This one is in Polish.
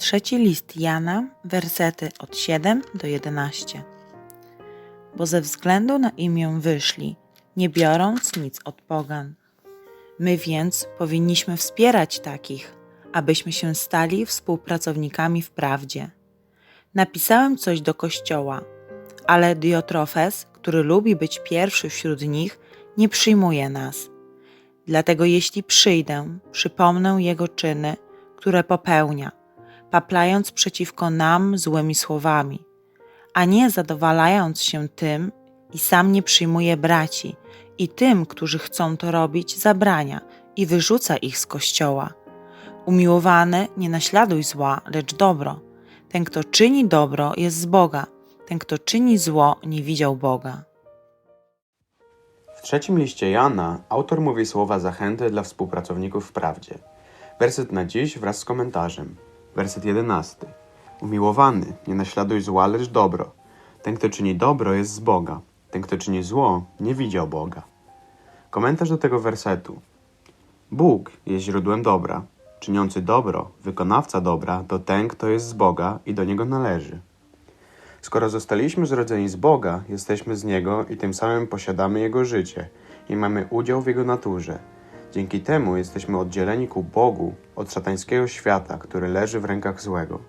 Trzeci list Jana, wersety od 7 do 11. Bo ze względu na imię wyszli, nie biorąc nic od pogan. My więc powinniśmy wspierać takich, abyśmy się stali współpracownikami w prawdzie. Napisałem coś do kościoła, ale Diotrofes, który lubi być pierwszy wśród nich, nie przyjmuje nas. Dlatego jeśli przyjdę, przypomnę jego czyny, które popełnia, paplając przeciwko nam złymi słowami, a nie zadowalając się tym i sam nie przyjmuje braci i tym, którzy chcą to robić, zabrania i wyrzuca ich z kościoła. Umiłowany, nie naśladuj zła, lecz dobro. Ten, kto czyni dobro, jest z Boga. Ten, kto czyni zło, nie widział Boga. W trzecim liście Jana autor mówi słowa zachęty dla współpracowników w prawdzie. Werset na dziś wraz z komentarzem. Werset jedenasty. Umiłowany, nie naśladuj zła, lecz dobro. Ten, kto czyni dobro, jest z Boga. Ten, kto czyni zło, nie widział Boga. Komentarz do tego wersetu. Bóg jest źródłem dobra. Czyniący dobro, wykonawca dobra, to ten, kto jest z Boga i do niego należy. Skoro zostaliśmy zrodzeni z Boga, jesteśmy z Niego i tym samym posiadamy Jego życie i mamy udział w Jego naturze. Dzięki temu jesteśmy oddzieleni ku Bogu od szatańskiego świata, który leży w rękach złego.